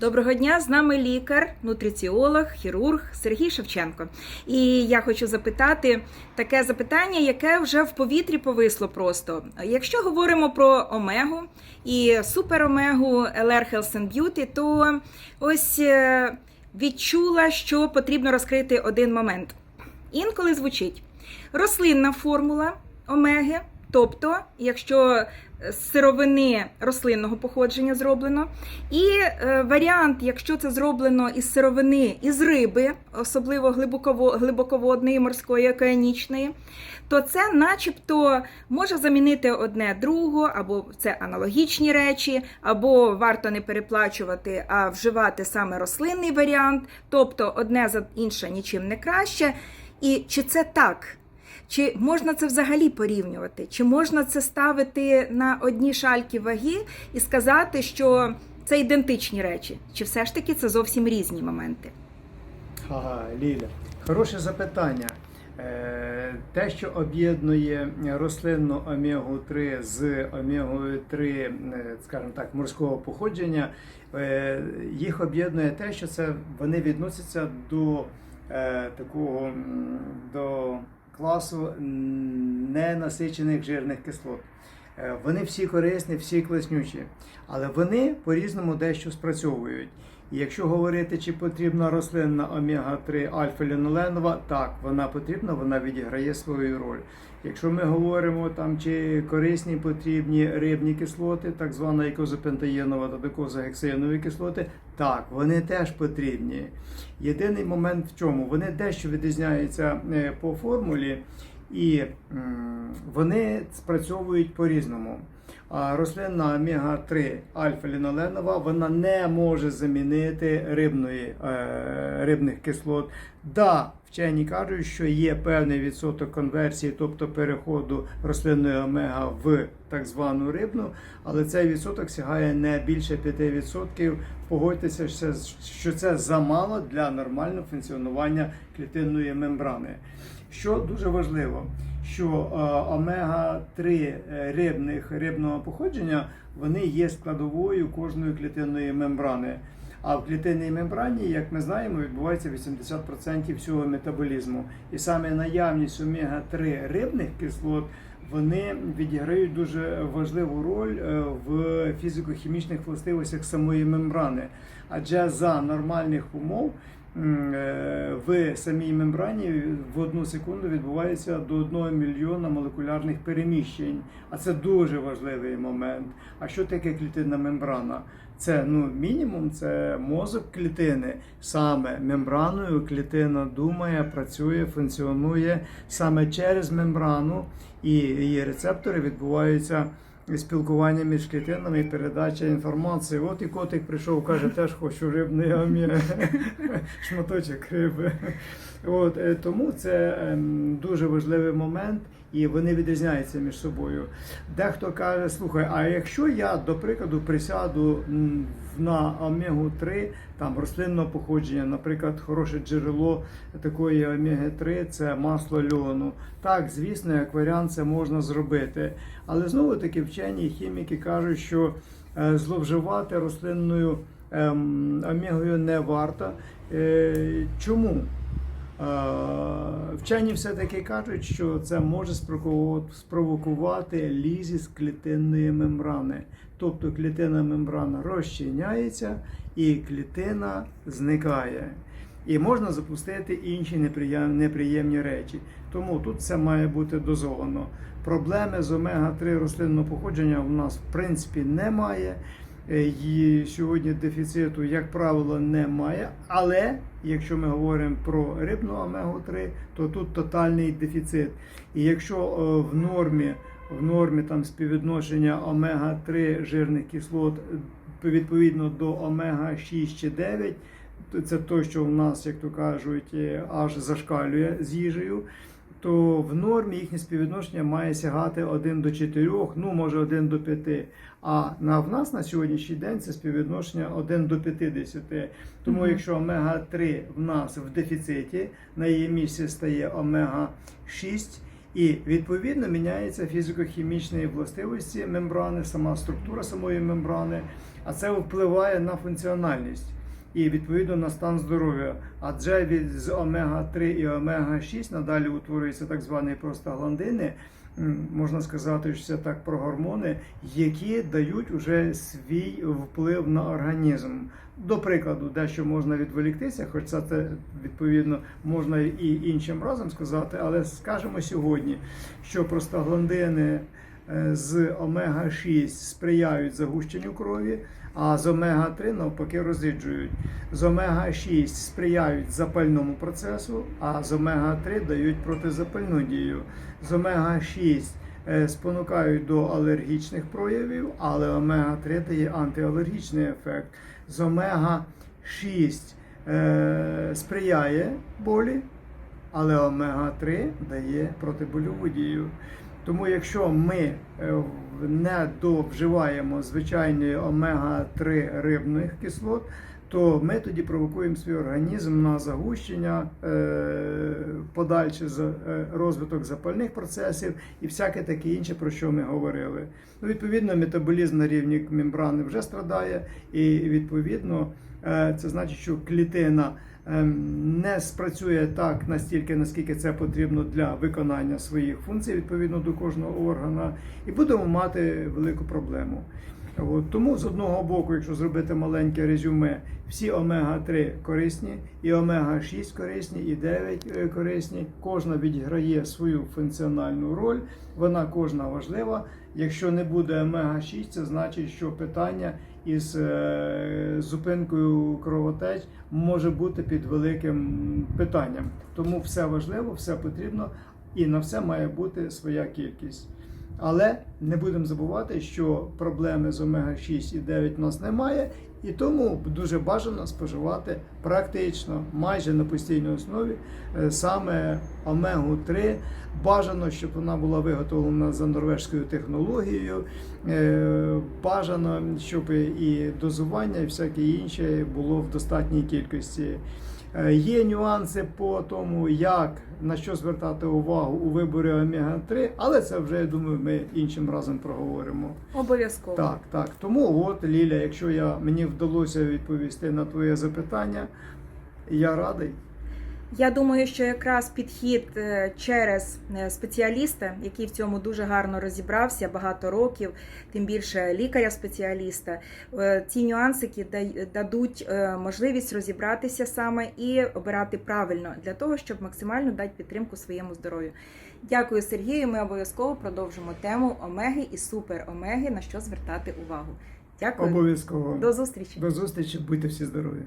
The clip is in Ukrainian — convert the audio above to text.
Доброго дня, з нами лікар, нутриціолог, хірург Сергій Шевченко. І я хочу запитати таке запитання, яке вже в повітрі повисло просто. Якщо говоримо про омегу і суперомегу LR Health and Beauty, то ось е, відчула, що потрібно розкрити один момент. Інколи звучить рослинна формула омеги. Тобто, якщо з сировини рослинного походження зроблено, і е, варіант, якщо це зроблено із сировини із риби, особливо глибоководної, морської, океанічної, то це начебто може замінити одне другу, або це аналогічні речі, або варто не переплачувати, а вживати саме рослинний варіант, тобто одне за інше нічим не краще. І чи це так? Чи можна це взагалі порівнювати? Чи можна це ставити на одні шальки ваги і сказати, що це ідентичні речі? Чи все ж таки це зовсім різні моменти? Ага, Ліля, хороше запитання. Е, Те, що об'єднує рослинну омегу 3 з омегою 3, е, скажімо так, морського походження, е, їх об'єднує те, що це вони відносяться до такого до класу ненасичених жирних кислот. Е, Вони всі корисні, всі класнючі, але вони по-різному дещо спрацьовують. І якщо говорити, чи потрібна рослинна омега-3 альфа-ліноленова, так, вона потрібна, вона відіграє свою роль. Якщо ми говоримо там, чи корисні потрібні рибні кислоти, так звана ікозопентаєнова та докозагексеїнові кислоти, так, вони теж потрібні. Єдиний момент в чому? Вони дещо відрізняються е, по формулі, і вони спрацьовують по-різному. А рослинна омега-3 альфа-ліноленова вона не може замінити рибної, е, рибних кислот. Да, вчені кажуть, що є певний відсоток конверсії, тобто переходу рослинної омега в так звану рибну, але цей відсоток сягає не більше 5%. Погодьтеся, що це замало для нормального функціонування клітинної мембрани. Що дуже важливо, що е, омега-3 рибних рибного походження вони є складовою кожної клітинної мембрани. А в клітинній мембрані, як ми знаємо, відбувається 80% всього метаболізму. І саме наявність омега-3 рибних кислот вони відіграють дуже важливу роль е, в фізико-хімічних властивостях самої мембрани. Адже за нормальних умов е, в самій мембрані в одну секунду відбувається до 1 мільйона молекулярних переміщень. А це дуже важливий момент. А що таке клітинна мембрана? Це ну мінімум, це мозок клітини. Саме мембраною клітина думає, працює, функціонує саме через мембрану, і її рецептори відбуваються спілкування між клітинами передача інформації. От і котик прийшов, каже, теж хочу рибний амі, шматочок риби. От, е, тому це ем, дуже важливий момент, і вони відрізняються між собою. Дехто каже, слухай, а якщо я, до прикладу, присяду на омегу 3 там рослинного походження, наприклад, хороше джерело такої омеги 3 це масло льону. Так, звісно, як варіант, це можна зробити. Але знову таки вчені хіміки кажуть, що е, зловживати рослинною ем, омегою не варто. Е, Чому? Е, Вчені все-таки кажуть, що це може спровоку- спровокувати лізіс клітинної мембрани. Тобто клітинна мембрана розчиняється і клітина зникає. І можна запустити інші неприєм- неприємні речі. Тому тут це має бути дозовано. Проблеми з омега-3 рослинного походження в нас в принципі немає. Е, І сьогодні дефіциту, як правило, немає. Але якщо ми говоримо про рибну омегу-3, то тут тотальний дефіцит. І якщо е, в нормі, в нормі там співвідношення омега-3 жирних кислот е, відповідно до омега-6 чи 9, то це то, що в нас, як то кажуть, аж зашкалює з їжею. То в нормі їхнє співвідношення має сягати 1 до 4, ну може 1 до 5. А на в нас на сьогоднішній день це співвідношення 1 до 50. Тому Мгм. якщо омега-3 в нас в дефіциті, на її місці стає омега-6. І відповідно міняються фізико-хімічні властивості мембрани, сама структура самої мембрани, а це впливає на функціональність і відповідно на стан здоров'я. Адже від з омега-3 і омега-6 надалі утворюються так звані простагландини. Можна сказати, що це так про гормони, які дають уже свій вплив на організм. До прикладу, дещо можна відволіктися, хоч це відповідно можна і іншим разом сказати, але скажемо сьогодні, що простагландини е, з омега-6 сприяють загущенню крові, а з омега-3 навпаки розріджують. З омега-6 сприяють запальному процесу, а з омега-3 дають протизапальну дію. З омега-6 е, спонукають до алергічних проявів, але омега-3 дає антиалергічний ефект. З омега-6 е, сприяє болі, але омега-3 дає протибольову дію. Тому якщо ми е, не довживаємо звичайної омега-3 рибних кислот, то ми тоді провокуємо свій організм на загущення, е, подальший е, розвиток запальних процесів і всяке таке інше, про що ми говорили. Ну, відповідно, метаболізм на рівні мембрани вже страдає, і відповідно це значить, що клітина не спрацює так настільки, наскільки це потрібно для виконання своїх функцій відповідно до кожного органа, і будемо мати велику проблему. От, тому з одного боку, якщо зробити маленьке резюме, всі омега-3 корисні, і омега-6 корисні, і 9 е, корисні. Кожна відіграє свою функціональну роль, вона кожна важлива. Якщо не буде омега-6, це значить, що питання із е, зупинкою кровотеч може бути під великим питанням. Тому все важливо, все потрібно, і на все має бути своя кількість. Але не будемо забувати, що проблеми з омега-6 і 9 у нас немає, і тому дуже бажано споживати практично майже на постійній основі е, саме омегу-3. Бажано, щоб вона була виготовлена за норвежською технологією. Е, Бажано, щоб і дозування, і всяке інше було в достатній кількості. Е, Є нюанси по тому, як на що звертати увагу у виборі омега-3, але це вже я думаю, ми іншим разом проговоримо. Обов'язково. Так, так. Тому от Ліля, якщо я мені вдалося відповісти на твоє запитання, я радий. Я думаю, що якраз підхід е, через е, спеціаліста, який в цьому дуже гарно розібрався багато років, тим більше лікаря-спеціаліста, е, ці нюансики дадуть можливість розібратися саме і обирати правильно для того, щоб максимально дати підтримку своєму здоров'ю. Дякую, Сергію. Ми обов'язково продовжимо тему омеги і суперомеги, на що звертати увагу. Дякую. Обов'язково. До зустрічі. До зустрічі, будьте всі здорові.